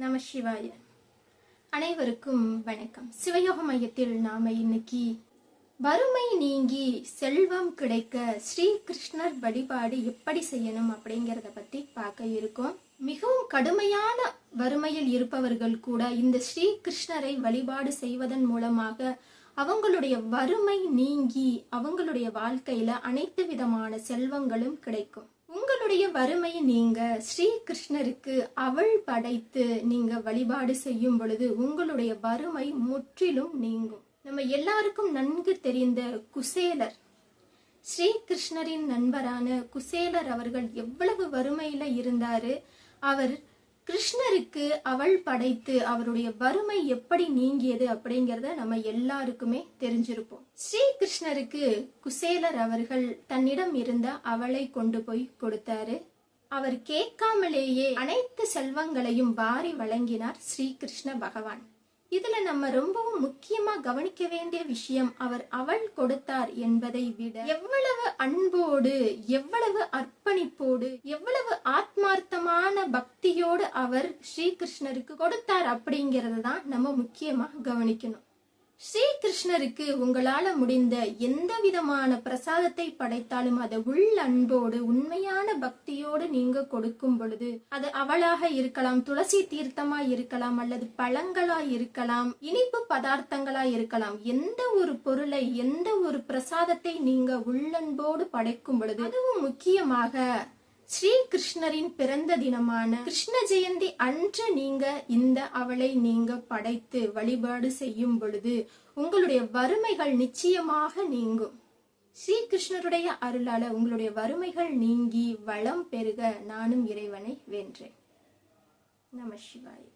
நம சிவாய. அனைவருக்கும் வணக்கம். சிவயோக மையத்தில் நாம இன்னைக்கு வறுமை நீங்கி செல்வம் கிடைக்க ஸ்ரீ கிருஷ்ணர் வழிபாடு எப்படி செய்யணும் அப்படிங்கிறத பத்தி பார்க்க இருக்கோம். மிகவும் கடுமையான வறுமையில் இருப்பவர்கள் கூட இந்த ஸ்ரீ கிருஷ்ணரை வழிபாடு செய்வதன் மூலமாக அவங்களுடைய வறுமை நீங்கி அவங்களுடைய வாழ்க்கையில அனைத்து விதமான செல்வங்களும் கிடைக்கும். உங்களுடைய வறுமை நீங்க ஸ்ரீ கிருஷ்ணருக்கு அவள் படைத்து நீங்க வழிபாடு செய்யும் பொழுது உங்களுடைய வறுமை முற்றிலும் நீங்கும். நம்ம எல்லாருக்கும் நன்கு தெரிந்த குசேலர். ஸ்ரீ கிருஷ்ணரின் நண்பரான குசேலர் அவர்கள் எவ்வளவு வறுமையில இருந்தாரு. அவர் கிருஷ்ணருக்கு அவள் படைத்து அவருடைய வறுமை எப்படி நீங்கியது அப்படிங்கிறத நம்ம எல்லாருக்குமே தெரிஞ்சிருப்போம். ஸ்ரீ கிருஷ்ணருக்கு குசேலர் அவர்கள் தன்னிடம் இருந்த அவளை கொண்டு போய் கொடுத்தாரு. அவர் கேட்காமலேயே அனைத்து செல்வங்களையும் வாரி வழங்கினார் ஸ்ரீ கிருஷ்ண பகவான். இதுல நம்ம ரொம்பவும் முக்கியமா கவனிக்க வேண்டிய விஷயம் அவர் அவள் கொடுத்தார் என்பதை விட எவ்வளவு அன்போடு எவ்வளவு அர்ப்பணிப்போடு எவ்வளவு ஆத்மார்த்தமான பக்தியோடு அவர் ஸ்ரீகிருஷ்ணருக்கு கொடுத்தார் அப்படிங்கறத தான் நம்ம முக்கியமா கவனிக்கணும். ஸ்ரீகிருஷ்ணருக்கு உங்களால முடிந்த எந்த விதமான பிரசாதத்தை படைத்தாலும் அதை உள் அன்போடு உண்மையான பக்தியோடு நீங்க கொடுக்கும் பொழுது அது அவளாக இருக்கலாம் துளசி தீர்த்தமா இருக்கலாம் அல்லது பழங்களா இருக்கலாம் இனிப்பு பதார்த்தங்களா இருக்கலாம். எந்த ஒரு பொருளை எந்த ஒரு பிரசாதத்தை நீங்க உள்ளன்போடு படைக்கும் பொழுது அதுவும் முக்கியமாக ஸ்ரீ கிருஷ்ணரின் பிறந்த தினமான கிருஷ்ண ஜெயந்தி அன்று நீங்க இந்த அவளை நீங்க படைத்து வழிபாடு செய்யும் பொழுது உங்களுடைய வறுமைகள் நிச்சயமாக நீங்கும். ஸ்ரீ கிருஷ்ணருடைய அருளால உங்களுடைய வறுமைகள் நீங்கி வளம் பெருக நானும் இறைவனை வென்றேன். நம சிவாய்.